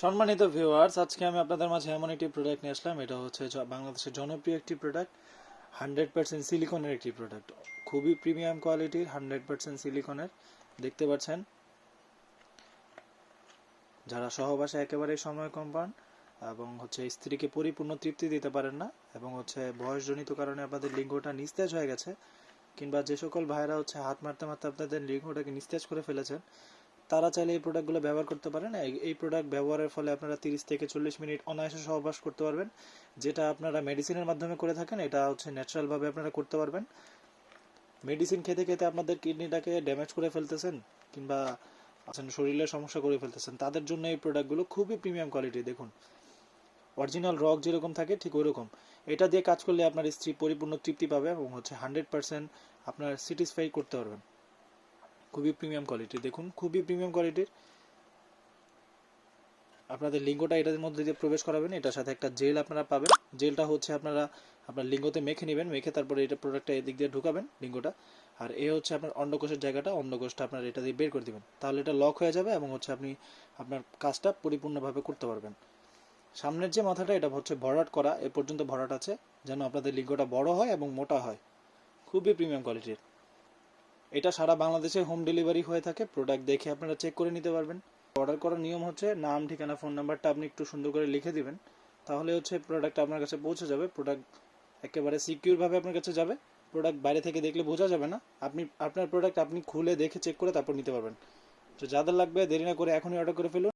সম্মানিত ভিউয়ার্স আজকে আমি আপনাদের মাঝে এমন একটি প্রোডাক্ট নিয়ে আসলাম। এটা হচ্ছে বাংলাদেশের জনপ্রিয় একটি প্রোডাক্ট হান্ড্রেড পার্সেন্ট সিলিকনের একটি প্রোডাক্ট খুবই প্রিমিয়াম কোয়ালিটির হান্ড্রেড পার্সেন্ট সিলিকনের দেখতে পাচ্ছেন? যারা সহবাসে একেবারে সময় কম পান এবং হচ্ছে স্ত্রীকে পরিপূর্ণ তৃপ্তি দিতে পারেন না এবং হচ্ছে বয়সজনিত কারণে আপনাদের লিঙ্গটা নিস্তেজ হয়ে গেছে, কিংবা যে সকল ভাইরা হচ্ছে হাত মারতে মারতে আপনাদের লিঙ্গটাকে নিস্তেজ করে ফেলেছেন তারা চাইলে এই প্রোডাক্টগুলো ব্যবহার করতে পারেন। এই- প্রোডাক্ট ব্যবহারের ফলে আপনারা তিরিশ থেকে চল্লিশ মিনিট অনায়াসে সহবাস করতে পারবেন। যেটা আপনারা মেডিসিনের মাধ্যমে করে থাকেন, এটা হচ্ছে ন্যাচারালভাবে আপনারা করতে পারবেন। মেডিসিন খেতে খেতে আপনাদের কিডনিটাকে ড্যামেজ করে ফেলতেছেন কিংবা আছেন শরীরের সমস্যা করে ফেলতেছেন, তাদের জন্য এই প্রোডাক্টগুলো খুবই প্রিমিয়াম কোয়ালিটি দেখুন। অরিজিনাল রক যেরকম থাকে, ঠিক ওইরকম। এটা দিয়ে কাজ করলে আপনার স্ত্রী পরিপূর্ণ তৃপ্তি পাবে এবং হচ্ছে হান্ড্রেড পার্সেন্ট আপনার স্যাটিসফাই করতে পারবেন। খুবই প্রিমিয়াম কোয়ালিটি দেখুন, খুবই প্রিমিয়াম কোয়ালিটির আপনাদের লিঙ্গটা এটার মধ্যে দিয়ে প্রবেশ করাবেন, এটার সাথে একটা জেল আপনারা পাবেন। জেলটা হচ্ছে আপনারা, আপনার লিঙ্গতে মেখে নেবেন, মেখে তারপরে এটা প্রোডাক্টটা এদিক দিয়ে ঢুকাবেন লিঙ্গটা। আর এ হচ্ছে আপনার অন্ডকোষের জায়গাটা, অন্ডকোষটা আপনার এটা দিয়ে বের করে দিবেন। তাহলে এটা লক হয়ে যাবে এবং হচ্ছে আপনি আপনার কাজটা পরিপূর্ণভাবে করতে পারবেন। সামনের যে মাথাটা, এটা হচ্ছে ভরাট করা, এ পর্যন্ত ভরাট আছে, যেন আপনাদের লিঙ্গটা বড় হয় এবং মোটা হয়। খুবই প্রিমিয়াম কোয়ালিটির এটা সারা বাংলাদেশে হোম ডেলিভারি হয়ে থাকে। প্রোডাক্ট দেখে আপনারা চেক করে নিতে পারবেন। অর্ডার করার নিয়ম হচ্ছে, নাম, ঠিকানা ফোন নাম্বারটা আপনি একটু সুন্দর করে লিখে দিবেন। তাহলে হচ্ছে প্রোডাক্ট আপনার কাছে পৌঁছে যাবে। প্রোডাক্ট একেবারে সিকিউরভাবে আপনার কাছে যাবে। প্রোডাক্ট বাইরে থেকে দেখলে বোঝা যাবে না। আপনি, আপনার প্রোডাক্ট আপনি খুলে দেখে চেক করে তারপর নিতে পারবেন। তো যাদের লাগবে দেরি না করে এখনই অর্ডার করে ফেলুন।